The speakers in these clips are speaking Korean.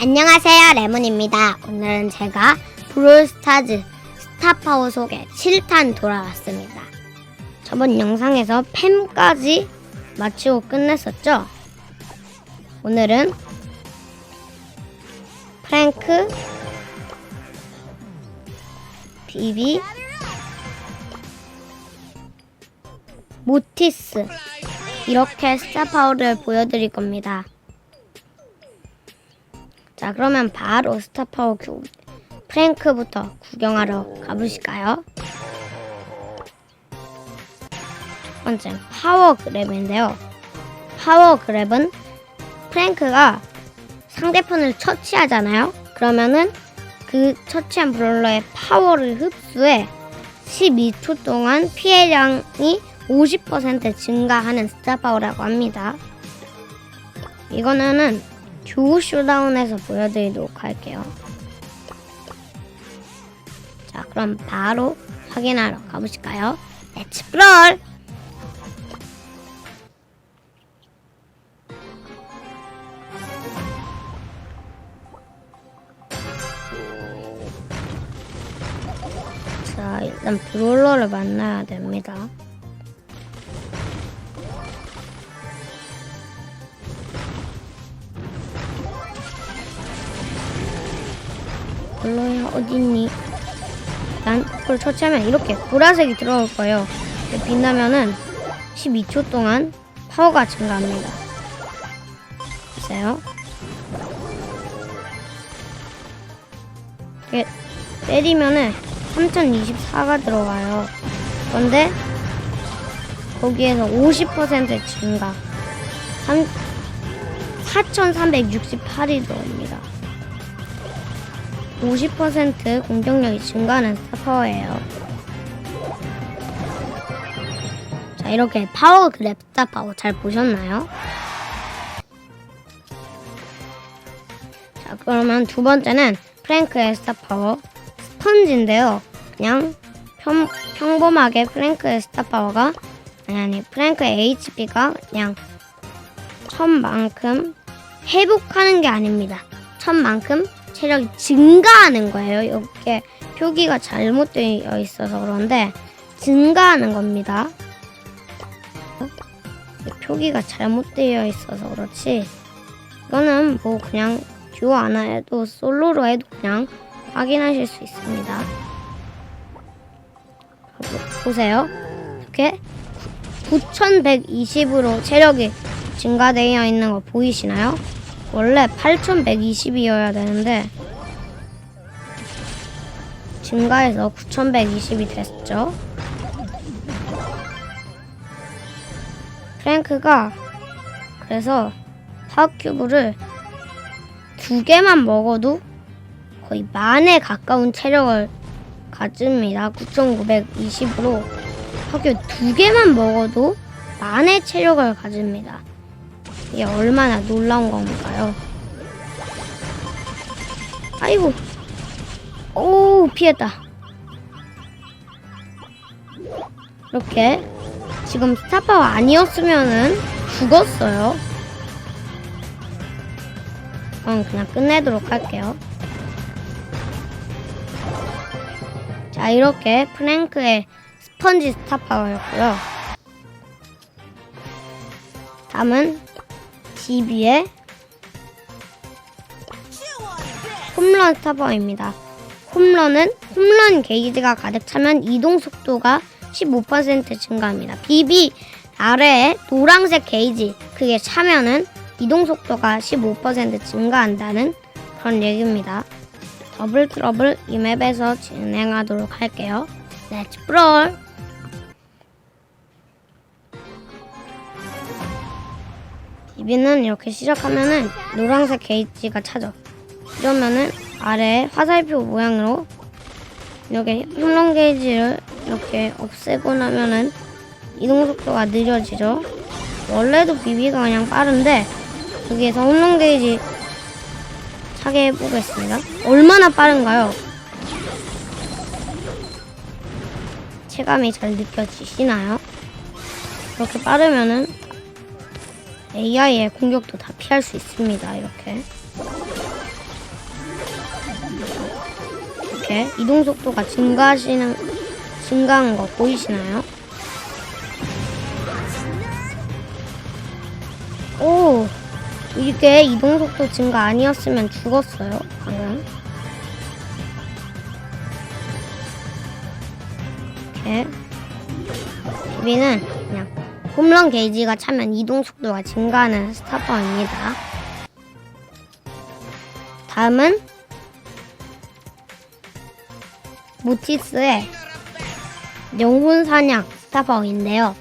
안녕하세요 레몬입니다. 오늘은 제가 브롤스타즈 스타파워 속에 7탄 돌아왔습니다. 저번 영상에서 팸까지 마치고 끝냈었죠? 오늘은 프랭크, 비비, 모티스 이렇게 스타파워를 보여드릴 겁니다. 자, 그러면 바로 스타파워 큐 프랭크부터 구경하러 가보실까요? 첫 번째, 파워 그랩인데요. 파워 그랩은 프랭크가 상대편을 처치하잖아요. 그러면은 그 처치한 브롤러의 파워를 흡수해 12초 동안 피해량이 50% 증가하는 스타 파워라고 합니다. 이거는 듀오 쇼다운에서 보여드리도록 할게요. 자, 그럼 바로 확인하러 가보실까요? 렛츠 브롤! 자, 일단 브롤러를 만나야 됩니다. 블러야 어딨니? 난 그걸 처치하면 이렇게 보라색이 들어올 거예요. 빛나면은 12초 동안 파워가 증가합니다. 보세요. 이렇게 때리면은 3024가 들어와요. 그런데 거기에서 50% 증가. 4368이 들어옵니다. 50% 공격력이 증가하는 스타파워예요. 자, 이렇게 파워 그랩 스타파워 잘 보셨나요? 자, 그러면 두 번째는 프랭크의 스타파워 스펀지인데요. 그냥 평, 평범하게 프랭크의 스타파워가 아니 아니 프랭크의 HP가 그냥 천만큼 회복하는 게 아닙니다. 천만큼 체력이 증가하는 거예요. 이렇게 표기가 잘못되어 있어서 그런데 증가하는 겁니다. 표기가 잘못되어 있어서 그렇지. 이거는 뭐 그냥 듀오 안 해도 솔로로 해도 그냥 확인하실 수 있습니다. 보세요. 이렇게 9120으로 체력이 증가되어 있는 거 보이시나요? 원래 8120이어야 되는데 증가해서 9120이 됐죠. 프랭크가 그래서 파워큐브를 두 개만 먹어도 거의 만에 가까운 체력을 가집니다. 9920으로 파워큐브 두 개만 먹어도 만의 체력을 가집니다. 이게 얼마나 놀라운 건가요? 아이고, 오 피했다. 이렇게 지금 스타파워 아니었으면은 죽었어요. 그럼 그냥 끝내도록 할게요. 자 이렇게 프랭크의 스펀지 스타파워였고요. 다음은 DB의 홈런 스타버입니다. 홈런은 홈런 게이지가 가득 차면 이동 속도가 15% 증가합니다. BB 아래에 노란색 게이지 그게 차면은 이동 속도가 15% 증가한다는 그런 얘기입니다. 더블 트러블 이 맵에서 진행하도록 할게요. 렛츠 비비는 이렇게 시작하면은 노란색 게이지가 차죠. 이러면은 아래에 화살표 모양으로 이렇게 홈런 게이지를 이렇게 없애고 나면은 이동 속도가 느려지죠. 원래도 비비가 그냥 빠른데 여기에서 홈런 게이지 차게 해보겠습니다. 얼마나 빠른가요? 체감이 잘 느껴지시나요? 이렇게 빠르면은 AI의 공격도 다 피할 수 있습니다. 이렇게. 이렇게 이동 속도가 증가하시는 증가한 거 보이시나요? 오 이게 이동 속도 증가 아니었으면 죽었어요 방금 이렇게 우리는 그냥 홈런 게이지가 차면 이동 속도가 증가하는 스타퍼입니다 다음은 모티스의 영혼 사냥 스타퍼인데요.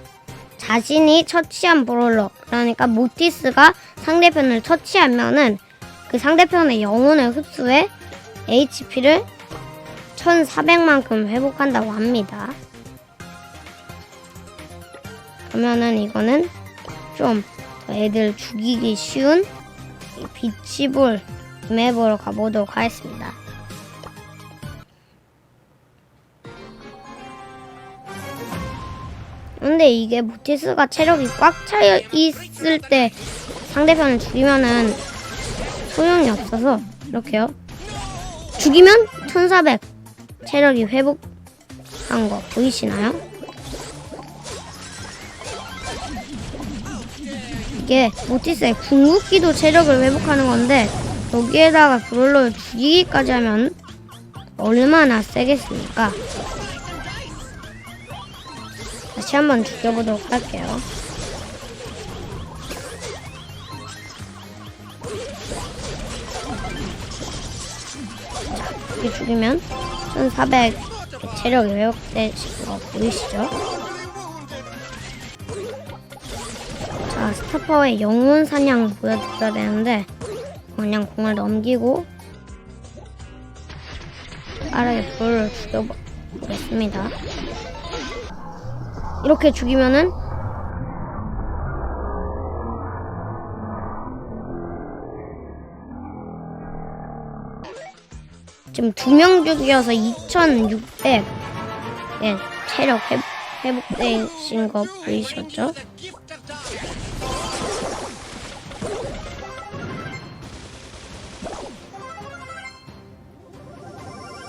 자신이 처치한 브롤러 그러니까 모티스가 상대편을 처치하면은 그 상대편의 영혼을 흡수해 HP를 1400만큼 회복한다고 합니다. 그러면은 이거는 좀더 애들 죽이기 쉬운 이 비치볼 맵으로 가보도록 하겠습니다. 근데 이게 모티스가 체력이 꽉차 있을 때 상대편을 죽이면은 소용이 없어서 이렇게요. 죽이면 1400 체력이 회복한 거 보이시나요? 이게 모티스의 궁극기도 체력을 회복하는 건데 여기에다가 브롤러를 죽이기까지 하면 얼마나 세겠습니까? 다시 한번 죽여보도록 할게요. 자, 이렇게 죽이면 1400 체력이 회복되시는 거 보이시죠? 자, 스타파워의 영혼 사냥 보여드려야 되는데 그냥 공을 넘기고 빠르게 불을 죽여보겠습니다. 이렇게 죽이면은 지금 두 명 죽이어서 2600 예, 체력 회, 회복되신 거 보이셨죠?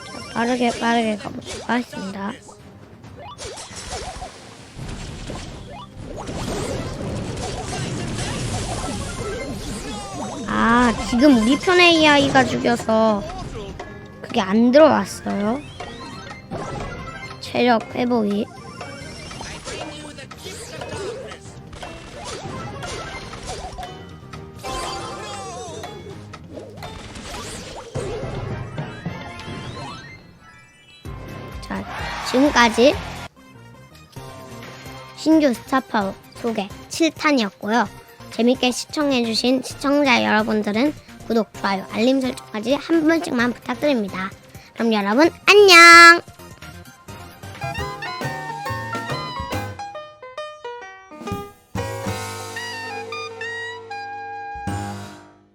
자, 빠르게 빠르게 가보도록 하겠습니다. 아, 지금 우리 편의 AI가 죽여서 그게 안 들어왔어요. 체력 회복이. 지금까지 신규 스타파워 소개 7탄이었고요. 재밌게 시청해주신 시청자 여러분들은 구독, 좋아요, 알림 설정까지 한 번씩만 부탁드립니다. 그럼 여러분 안녕!